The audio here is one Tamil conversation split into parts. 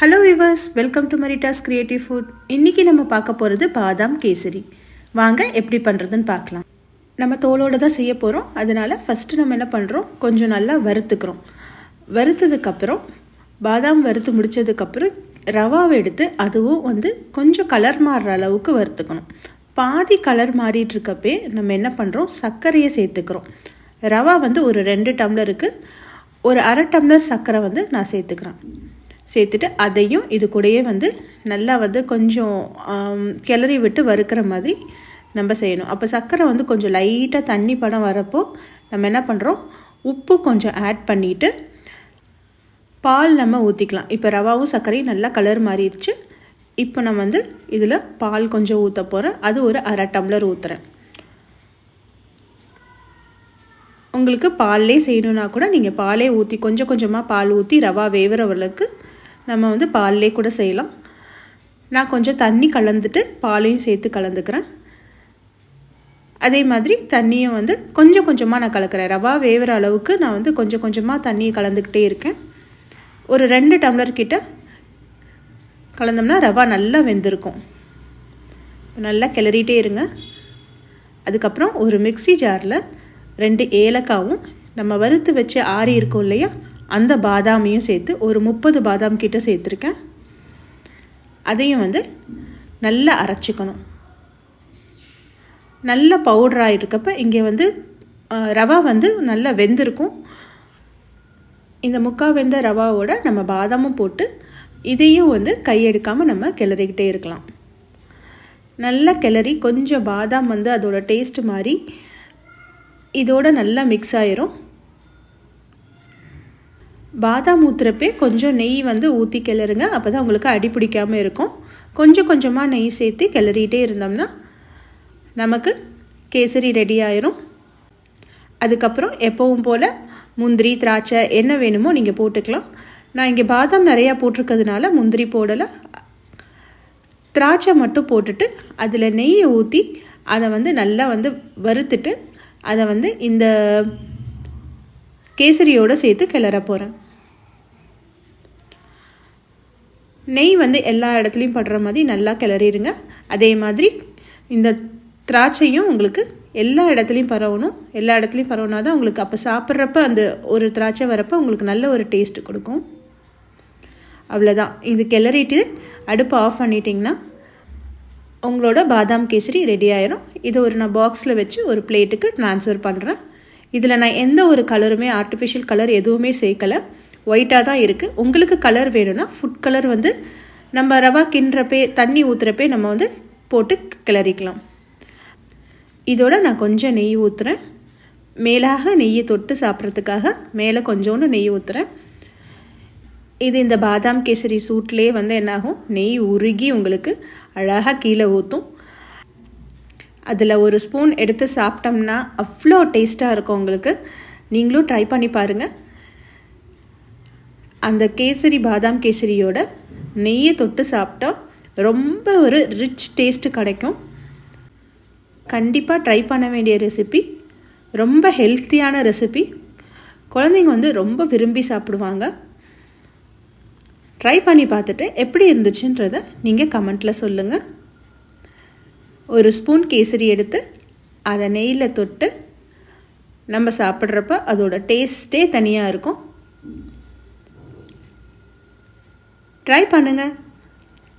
Hello viewers welcome to Marita's creative food இன்றைக்கி நம்ம பார்க்க போகிறது பாதாம் கேசரி. வாங்க எப்படி பண்ணுறதுன்னு பார்க்கலாம். நம்ம தோலோடு தான் செய்ய போகிறோம் அதனால் ஃபஸ்ட்டு நம்ம என்ன பண்ணுறோம் கொஞ்சம் நல்லா வறுத்துக்கிறோம். வறுத்ததுக்கப்புறம் பாதாம் வறுத்து முடித்ததுக்கப்புறம் ரவாவை எடுத்து அதுவும் வந்து கொஞ்சம் கலர் மாறுற அளவுக்கு வறுத்துக்கணும். பாதி கலர் மாறிட்டு இருக்கப்பே நம்ம என்ன பண்ணுறோம் சர்க்கரையை சேர்த்துக்கிறோம். ரவா வந்து ஒரு ரெண்டு டம்ளருக்கு ஒரு அரை டம்ளர் சர்க்கரை வந்து நான் சேர்த்துக்கிறேன். சேர்த்துட்டு அதையும் இது கூடயே வந்து நல்லா வந்து கொஞ்சம் கிளறி விட்டு வறுக்கிற மாதிரி நம்ம செய்யணும். அப்போ சர்க்கரை வந்து கொஞ்சம் லைட்டாக தண்ணி படம் வரப்போ நம்ம என்ன பண்ணுறோம் உப்பு கொஞ்சம் ஆட் பண்ணிவிட்டு பால் நம்ம ஊற்றிக்கலாம் இப்போ ரவாவும் சர்க்கரையும் நல்லா கலர் மாறிடுச்சு. இப்போ நான் வந்து இதில் பால் கொஞ்சம் ஊற்ற போகிறேன் அது ஒரு அரை டம்ளர் ஊற்றுறேன் உங்களுக்கு பால்லே செய்யணுன்னா கூட நீங்கள் பாலே ஊற்றி கொஞ்சம் கொஞ்சமாக பால் ஊற்றி ரவா வேகிறவளுக்கு நம்ம வந்து பால்லே கூட செய்யலாம். நான் கொஞ்சம் தண்ணி கலந்துட்டு பாலையும் சேர்த்து கலந்துக்கிறேன். அதே மாதிரி தண்ணியும் வந்து கொஞ்சம் கொஞ்சமாக நான் கலக்கிறேன். ரவா வேகிற அளவுக்கு நான் வந்து கொஞ்சம் கொஞ்சமாக தண்ணியை கலந்துக்கிட்டே இருக்கேன். ஒரு ரெண்டு டம்ளர் கிட்ட கலந்தோம்னா ரவா நல்லா வெந்திருக்கும். நல்லா கிளறிட்டே இருங்க. அதுக்கப்புறம் ஒரு மிக்ஸி ஜாரில் ரெண்டு ஏலக்காவும் நம்ம வறுத்து வச்சு ஆறி இருக்கோம் இல்லையா அந்த பாதாமையும் சேர்த்து ஒரு முப்பது பாதாம் கிட்ட சேர்த்துருக்கேன். அதையும் வந்து நல்லா அரைச்சிக்கணும். நல்ல பவுடராக ஆகிருக்கப்ப இங்கே வந்து ரவா வந்து நல்லா வெந்திருக்கும். இந்த முக்கா வெந்த ரவாவோட நம்ம பாதாமும் போட்டு இதையும் வந்து கையெடுக்காமல் நம்ம கிளறிக்கிட்டே இருக்கலாம். நல்லா கிளறி கொஞ்சம் பாதாம் வந்து அதோட டேஸ்ட் மாதிரி இதோட நல்லா மிக்ஸ் ஆயிரும். பாதாம் ஊற்றுறப்பே கொஞ்சம் நெய் வந்து ஊற்றி கிளறுங்க. அப்போ தான் உங்களுக்கு அடி பிடிக்காமல் இருக்கும். கொஞ்சம் கொஞ்சமாக நெய் சேர்த்து கிளறிட்டே இருந்தோம்னா நமக்கு கேசரி ரெடி ஆயிரும். அதுக்கப்புறம் எப்பவும் போல் முந்திரி திராட்சை என்ன வேணுமோ நீங்கள் போட்டுக்கலாம். நான் இங்கே பாதாம் நிறையா போட்டிருக்கிறதுனால முந்திரி போடலை. திராட்சை மட்டும் போட்டுட்டு அதில் நெய்யை ஊற்றி அதை வந்து நல்லா வந்து வறுத்துட்டு அதை வந்து இந்த கேசரியோடு சேர்த்து கிளற போகிறேன் நெய் வந்து எல்லா இடத்துலையும் படுற மாதிரி நல்லா கிளறிடுங்க. அதே மாதிரி இந்த திராட்சையும் உங்களுக்கு எல்லா இடத்துலையும் பரவணும். எல்லா இடத்துலையும் பரவினா தான் உங்களுக்கு அப்போ சாப்பிட்றப்ப அந்த ஒரு திராட்சை வரப்போ உங்களுக்கு நல்ல ஒரு டேஸ்ட் கொடுக்கும். அவ்வளோதான் இது கிளறிட்டு அடுப்பை ஆஃப் பண்ணிட்டிங்கன்னா உங்களோட பாதாம் கேசரி ரெடி ஆயிரும். இதை ஒரு நான் பாக்ஸில் வச்சு ஒரு பிளேட்டுக்கு ட்ரான்ஸ்ஃபர் பண்ணுறேன் இதில் நான் எந்த ஒரு கலருமே ஆர்டிஃபிஷியல் கலர் எதுவுமே சேர்க்கலை. ஒயிட்டாக தான் இருக்குது உங்களுக்கு கலர் வேணும்னா ஃபுட் கலர் வந்து நம்ம ரவா கிண்டுறப்பே தண்ணி ஊற்றுறப்பே நம்ம வந்து போட்டு கிளறிக்கலாம். இதோட நான் கொஞ்சம் நெய் ஊற்றுறேன் மேலாக நெய்யை தொட்டு சாப்பிட்றதுக்காக மேலே கொஞ்சோண்டு நெய் ஊற்றுறேன் இது இந்த பாதாம் கேசரி சூட்லேயே வந்து என்னாகும்? நெய் உருகி உங்களுக்கு அழகாக கீழே ஊற்றும் அதில் ஒரு ஸ்பூன் எடுத்து சாப்பிட்டோம்னா அவ்வளோ டேஸ்ட்டாக இருக்கும் உங்களுக்கு. நீங்களும் ட்ரை பண்ணி பாருங்கள் அந்த கேசரி பாதாம் கேசரியோட நெய்யை தொட்டு சாப்பிட்டா ரொம்ப ஒரு ரிச் டேஸ்ட்டு கிடைக்கும். கண்டிப்பாக ட்ரை பண்ண வேண்டிய ரெசிபி ரொம்ப ஹெல்த்தியான ரெசிபி குழந்தைங்க வந்து ரொம்ப விரும்பி சாப்பிடுவாங்க. ட்ரை பண்ணி பார்த்துட்டு எப்படி இருந்துச்சுன்றதை நீங்கள் கமெண்ட்டில் சொல்லுங்கள் ஒரு ஸ்பூன் கேசரி எடுத்து அதை நெய்யில் தொட்டு நம்ம சாப்பிட்றப்ப அதோட டேஸ்ட்டே தனியாக இருக்கும். ட்ரை பண்ணுங்கள்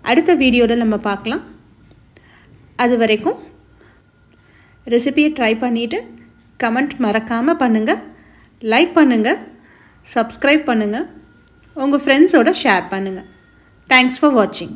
அடுத்த வீடியோவில் நம்ம பார்க்கலாம். அது வரைக்கும் ரெசிபியை ட்ரை பண்ணிவிட்டு கமெண்ட் மறக்காமல் பண்ணுங்கள் லைக் பண்ணுங்கள் சப்ஸ்கிரைப் பண்ணுங்கள் உங்கள் ஃப்ரெண்ட்ஸோட ஷேர் பண்ணுங்கள் தேங்க்ஸ் ஃபார் வாட்சிங்